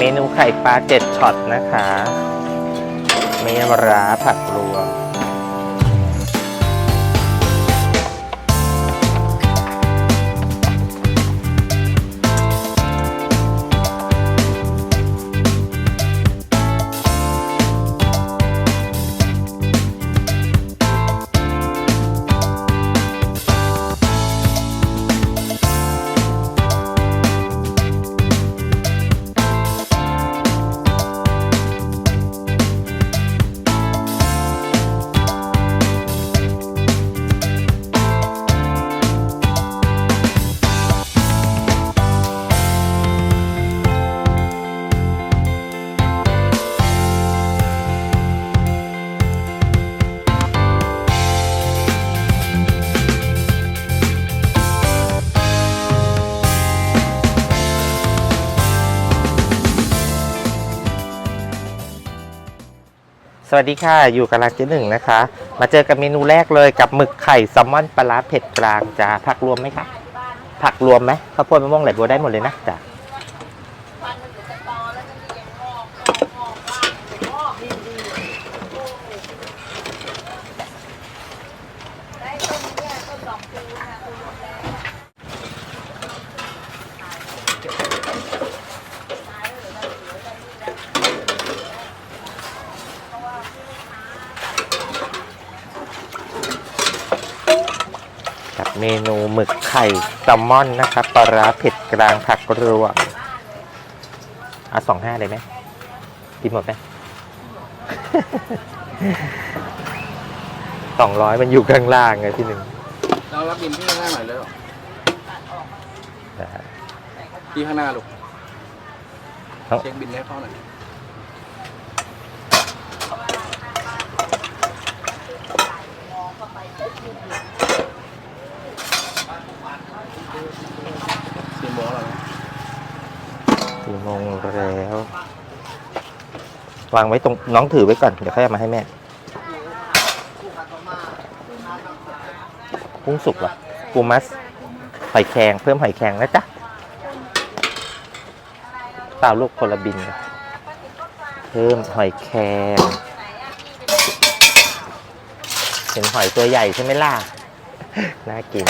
เมนูไข่ปลาเจ็ดช็อตนะคะเมียมราผักรวม สวัสดีค่ะ อยู่กับร้านเจ๊หนึ่งนะคะ มาเจอกับเมนูแรกเลยกับหมึกไข่แซลมอนปลาร้าเผ็ดกลางจ้าผักรวมไหมคะ ผักรวมไหมข้าวโพดมะม่วงไหลบัวได้หมดเลยนะจ้ากับ เมนูหมึกไข่แซลมอนนะคะปลาร้าเผ็ดกลางผักรวมเอาสองห้าเลยไหมกินหมดไหมสองร้อยมันอยู่ข้างล่างไงพี่หนึ่งเรารับบินที่ข้างหน้าหน่อยเลยนะฮะที่ข้างหน้าลูกเอ้าเช็คบินให้เขาหน่อยสี่โมงแล้วนะ สี่โมงแล้ว วางไว้ตรงน้องถือไว้ก่อน เดี๋ยวค่อยเอามาให้แม่กุ้งสุกเหรอปูมัสหอยแครงเพิ่มหอยแครงนะจ๊ะเปล่าลูกคนละบิน เพิ่มหอยแครงเห็นหอยตัวใหญ่ใช่ไหมล่ะ น่ากิน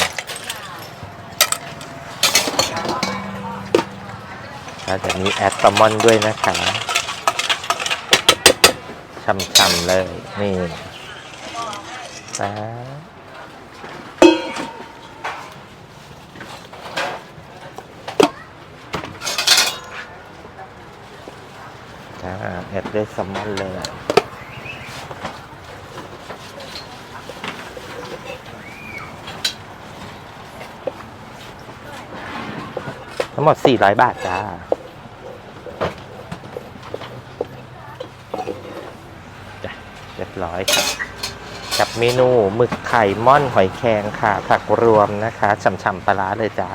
แล้วจะมีแอดแซลมอนด้วยนะคะช่ำๆเลย นี่ป๊าบจ้าแอดด้วยแซลมอนเลยทั้งหมด400 บาทจ้า จ้ะ เรียบร้อยค่ะกับเมนูหมึกไข่ม่อนหอยแครงค่ะ ผักรวมนะคะฉ่ำๆปลาร้าเลยจ้า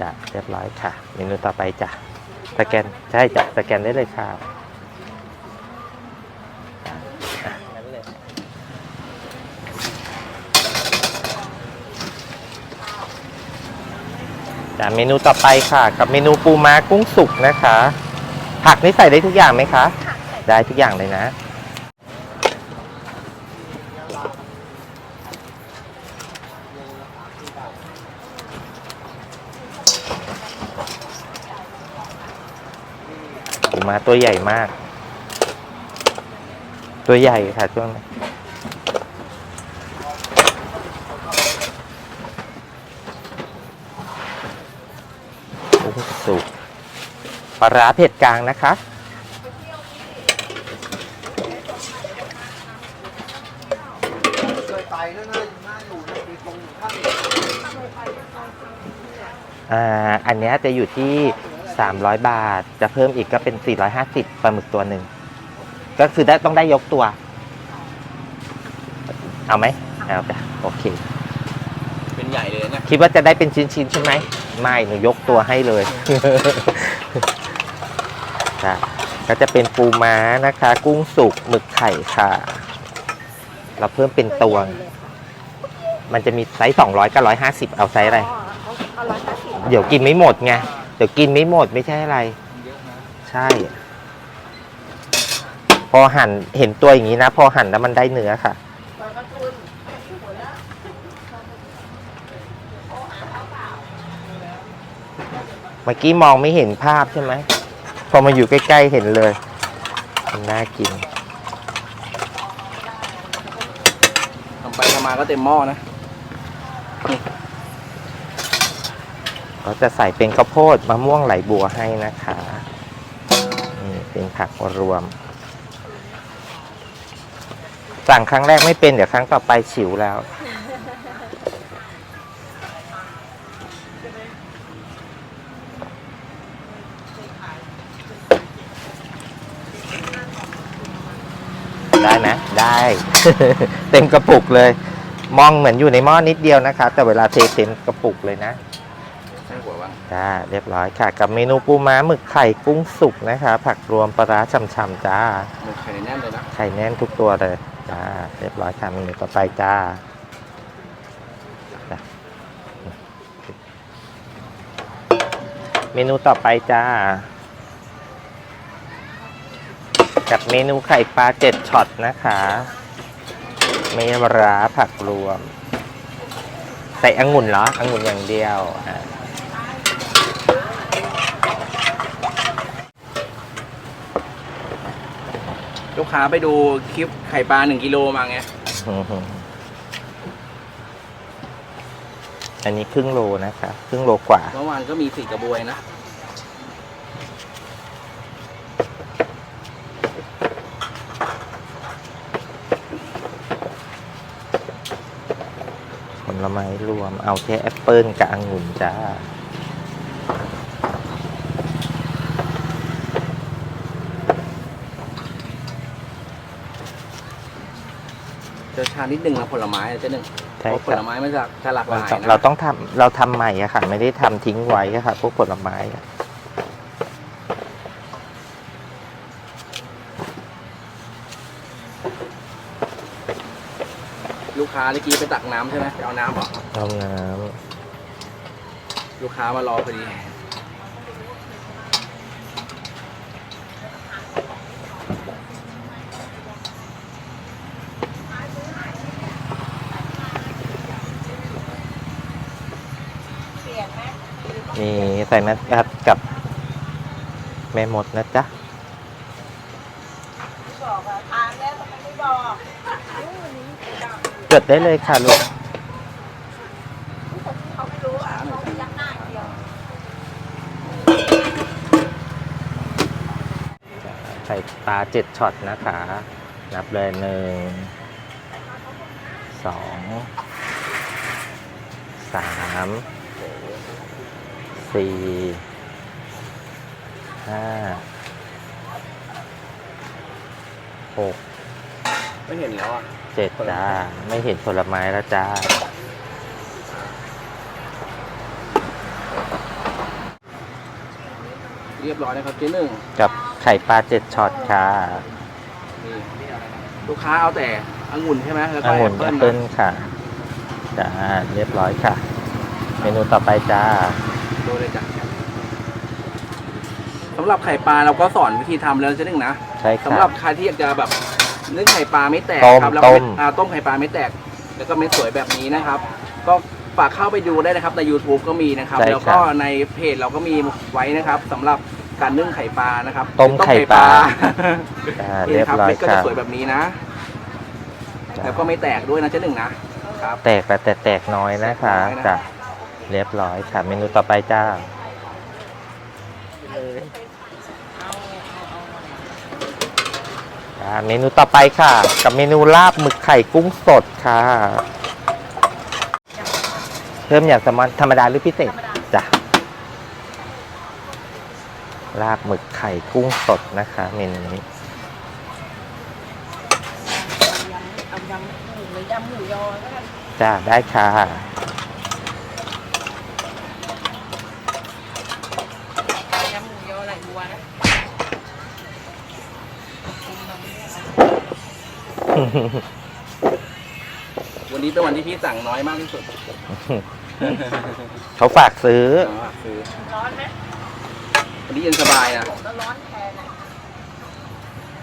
จ้ะเรียบร้อยค่ะ เมนูต่อไปจ้ะสแกนใช่จ้ะสแกนได้เลยค่ะจ้ะเมนูต่อไปค่ะ กับเมนูปูม้ากุ้งสุกนะคะ ผักนี่ใส่ได้ทุกอย่างไหมคะ ได้ทุกอย่างเลยนะ ปูมาตัวใหญ่มาก ตัวใหญ่ค่ะช่วงนี้สุกปลาร้าเผ็ดกลางนะคะ เคยไปนั่นน่าน่าอยู่ในตรงข้าง อ่าอันเนี้ยจะอยู่ที่ 300 บาท จะเพิ่มอีกก็เป็น 450ปลาหมึกตัวหนึ่ง ก็คือได้ต้องได้ยกตัว เอาไหมเอาจ้ะโอเค เป็นใหญ่เลยนะคิดว่าจะได้เป็นชิ้นๆใช่ไหมไม่หนูยกตัวให้เลยจ้ะก็จะเป็นปูม้านะคะ กุ้งสุกหมึกไข่ค่ะ เราเพิ่มเป็นตวง มันจะมีไซส์200กับ150 เอาไซส์อะไร เดี๋ยวกินไม่หมดไง เดี๋ยวกินไม่หมดไม่ใช่อะไร ใช่ พอหั่นเห็นตัวอย่างนี้นะ พอหั่นแล้วมันได้เนื้อค่ะ เมื่อกี้มองไม่เห็นภาพใช่ไหม พอมาอยู่ใกล้ ๆ เห็นเลย มันน่ากินทำไปทำมาก็เต็มหม้อนะ เราจะใส่เป็นข้าวโพดมะม่วงไหลบัวให้นะคะนี่เป็นผักรวม สั่งครั้งแรกไม่เป็น เดี๋ยวครั้งต่อไปฉิวแล้ว ได้ไหมได้ เต็มกระปุกเลย มองเหมือนอยู่ในหม้อนิดเดียวนะคะ แต่เวลาเทเต็มกระปุกเลยนะ จ้าเรียบร้อยค่ะ กับเมนูปูม้าหมึกไข่กุ้งสุกนะคะ ผักรวมปลาร้าช่ำๆจ้าหมึกไข่แน่นเลยนะไข่แน่นทุกตัวเลยจ้าเรียบร้อยค่ะเมนูต่อไปจ้าจ้ะเมนูต่อไปจ้า กับเมนูไข่ปลาเจ็ดช็อตนะคะเมร้าผักรวม ใส่องุ่นเหรอองุ่นอย่างเดียวอ่า ลูกค้าไปดูคลิปไข่ปลาหนึ่งกิโลมาไงอืมอันนี้ครึ่งโลนะคะครึ่งโลกว่า เมื่อวานก็มีสี่กระบวยนะผลไม้รวมเอาแค่แอปเปิลกับองุ่นจ้า จะชานิดหนึ่งนะผลไม้อะเจะหนึ่งใช่เพราะผครัลบไม้มันจะจะหลากหเราลายต้องนะเราต้องทำเราทำใหม่อะค่ะ ไม่ได้ทำทิ้งไว้อะค่ะ พวกผลไม้อะลูกค้าเมื่อกี้ไปตักน้ำใช่ไหมไปเอาน้ำเหรอเอาน้ลูกค้ามารอพอดี มีใส่แมสกัดกับแม่มดนะจ๊ะบอกอะทานแล้วทำไมไม่บอกจดได้เลยค่ะลูกเขาไม่รู้อะเขาพยักหน้าอย่างเดียวใส่ปลาเจ็ดช็อตนะคะ นับเลยหนึ่งสองสาม สี่ห้าหกไม่เห็นแล้วอะเจ็ดจ้า ไม่เห็นผลไม้แล้วจ้า เรียบร้อยนะครับเจ๊หนึ่งกับไข่ปลาเจ็ดช็อตค่ะ นี่ลูกค้าเอาแต่องุ่นใช่ไหมแล้วก็องุ่นแอแอปปเปิ้เปิ้ลลค่ะจ้าเรียบร้อยค่ะ เมนูต่อไปจ้า ดูเลยจ้ะสำหรับไข่ปลาเราก็สอนวิธีทำแล้วเจ๊หนึ่งนะใช่สำค่ะหรับใครที่อยากจะแบบนึ่งไข่ปลาไม่แตกต้มครับแล้วก็ต้ม อ่าต้มไข่ปลาไม่แตก แล้วก็ไม่สวยแบบนี้นะครับ ก็ฝากเข้าไปดูได้นะครับใน YouTube ก็มีนะครับ ใช่ครับแล้วก็ในเพจเราก็มีไว้นะครับสำหรับการนึ่งไข่ปลานะครับต้มไข่ปลาจ้านี่เรียบนะครับร้อยเม็ดก็จะค่ะสวยแบบนี้นะจ้าแล้วก็ไม่แตกด้วยนะเจ๊หนึ่งนะครับ แตกแต่แต่แตกน้อยนะคะน้อยนะจ้ะ เรียบร้อยค่ะ เมนูต่อไปจ้าเมนูต่อไปค่ะ กับเมนูลาบหมึกไข่กุ้งสดค่ะ เพิ่มอย่างสมธรรมดาหรือพิเศษจ้ะลาบหมึกไข่กุ้งสดนะคะ เมนูนี้จ้าได้ค่ะ ยำหมูยอไหล บัวนะวันนี้เป็นวันที่พี่สั่งน้อยมากที่สุดเขาฝากซื้ออ๋อคือร้อนไหมวันนี้เย็นสบายนะผมก็ร้อนแทนอะ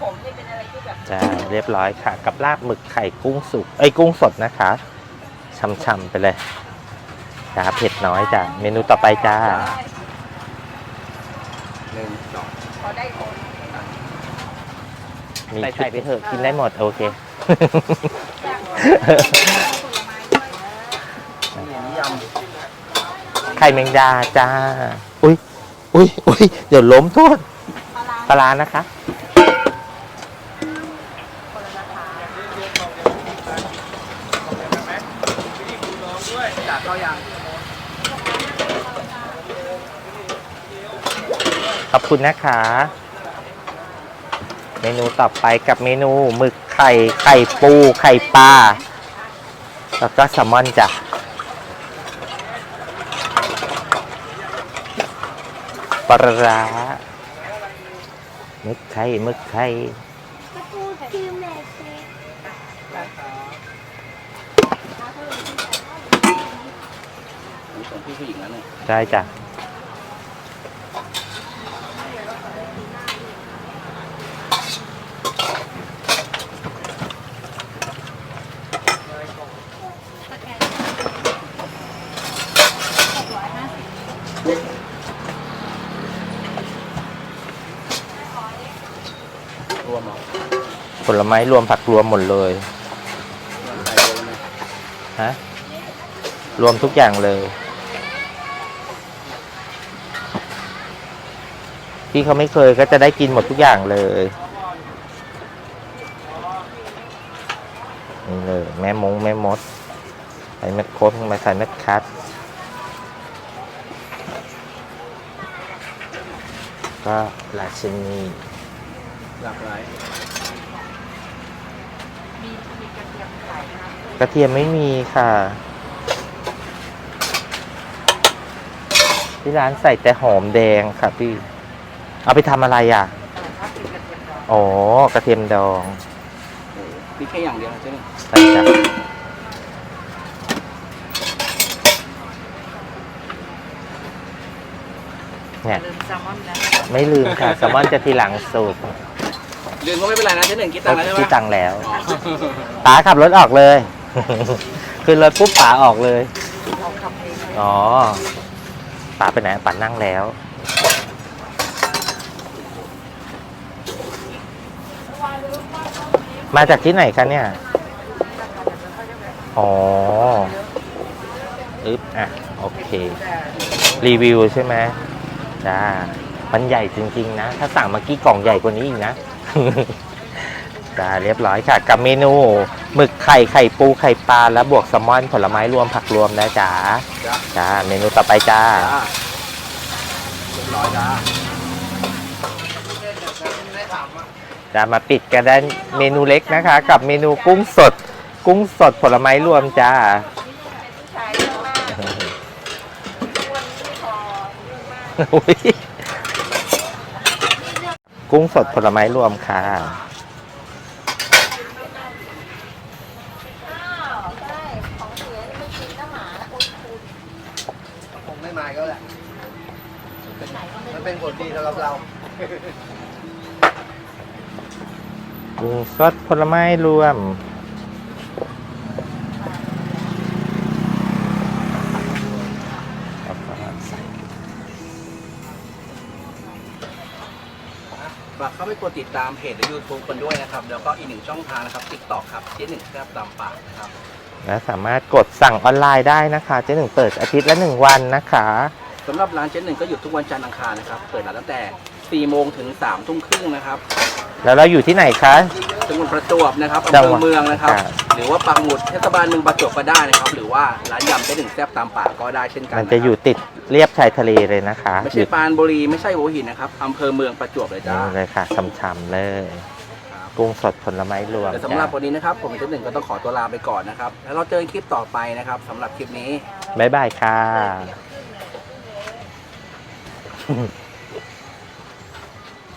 ผมนี่เป็นอะไรที่แบบจ้าเรียบร้อยค่ะ กับลาบหมึกไข่กุ้งสุก เอ้ยกุ้งสดนะคะช่ำๆไปเลยจ้าเผ็ดน้อยจ้ะเมนูต่อไปจ้า หนึ่งสองพอได้ผลมีใส่ไปเถอะกินได้หมดโอเคผลไม้ด้วยนี่ยไข่แมงดาจ้า อุ้ยอุ้ยอุ้ยเดี๋ยวล้มโทษปลาร้าปลาร้านะคะคนละราคาำจากก็ยัง ขอบคุณนะคะ เมนูต่อไปกับเมนูหมึกไข่ไข่ปูไข่ปลาแล้วก็แซลมอนจ้ะปลาร้าหมึกไข่หมึกไข่นี่ของพี่ผู้หญิงแล้วเนี่ยได้จ้ะ รวมเหรอ ผลไม้รวมผักรวมหมดเลย ฮะ รวมทุกอย่างเลยพี่เขาไม่เคยก็จะได้กินหมดทุกอย่างเลยนี่เลย แม่มง แม่มด ใส่เม็ดโค้ดลงไปใส่เม็ดคัดก็ราชินีหลากหลาย กระเทียมขายนะกระเทียมไม่มีค่ะ ที่ร้านใส่แต่หอมแดงค่ะพี่ เอาไปทำอะไรอะถ้าเป็นกระเทียมดองอ๋อกระเทียมดองโอ้พี่แค่อย่างเดียวใช่ไหมใช่จ้ะเนี่ยลืมแซลมอนนะไม่ลืมค่ะแซลมอนจะทีหลังสู ตรลืมก็ไม่เป็นไรนะเจ๊หนึ่งคิดตังค์แล้วใช่ไหมที่ตังค์แล้วอ๋อป๋าขับรถออกเลยคือรถปุ๊บป๋าออกเลย เราขับเองอ๋อป๋าไปไหนป๋านั่งแล้ว มาจากที่ไหนคะเนี่ย อ๋ออึ๊บอะ โอเค รีวิวใช่ไหมจ้ามันใหญ่จริง ๆ นะ ถ้าสั่งเมื่อกี้กล่องใหญ่กว่านี้อีกนะ จ้าเรียบร้อยค่ะ กับเมนูหมึกไข่ไข่ปูไข่ปลาและบวกแซลมอนผลไม้รวมผักรวมนะจ้าจ้าจ้าเมนูต่อไปจ้า จ้าเรียบร้อยจ้าจะมาปิดกันได้เมนูเล็กนะคะ กับเมนูกุ้งสด กุ้งสดผลไม้รวมจ้าผู้ชายเยอะมากวันนี้ไม่พอเยอะมาก อุ๊ย กุ้งสดผลไม้รวมค่ะอ้าวใช่ของเสียนี่ไม่กินน้ำหมาคุณคุณผมไม่มาก็แหละไหนก็ไม่มันรู้เป็นผลดีสำหรับเรา กุ้งสดผลไม้รวม ฝากเข้าไปกดติดตามเพจและยูทูบกันด้วยนะครับ แล้วก็อีกหนึ่งช่องทางนะครับติ๊กต็อกครับเจ๊หนึ่งแซ่บตามปากนะครับ และสามารถกดสั่งออนไลน์ได้นะคะเจ๊หนึ่งเปิดอาทิตย์ละหนึ่งวันนะคะสำหรับร้านเจ๊หนึ่งก็หยุดทุกวันจันทร์อังคารนะครับ เปิดร้านตั้งแต่4โมงถึง3ทุ่มครึ่งนะครับแล้วเราอยู่ที่ไหนคะ จังหวัดประจวบนะครับจัอำงเภหวัอดเมืองนะครับครับ หรือว่าปักหมุดเทศบาลเมืองประจวบก็ได้นะครับ หรือว่าร้านยำเจ๊หนึ่งแซ่บตามปากก็ได้เช่นกัน มันจะอยู่ติด เรียบชายทะเลเลยนะคะไม่อใช่ยู่ปรานบุรีไม่ใช่หัวหินนะครับอำเภอเมืองประจวบเลยจ้า นี่เลยค่ะช่ำๆเลย ครับ กุ้งสดผลไม้รวมแต่สำหรับจ้ะวันนี้นะครับ ผมเจ๊หนึ่งก็ต้องขอตัวลาไปก่อนนะครับ แล้วเราเจอกันคลิปต่อไปนะครับสำหรับคลิปนี้ บ๊ายบายค่ะ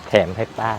แถมให้ป้า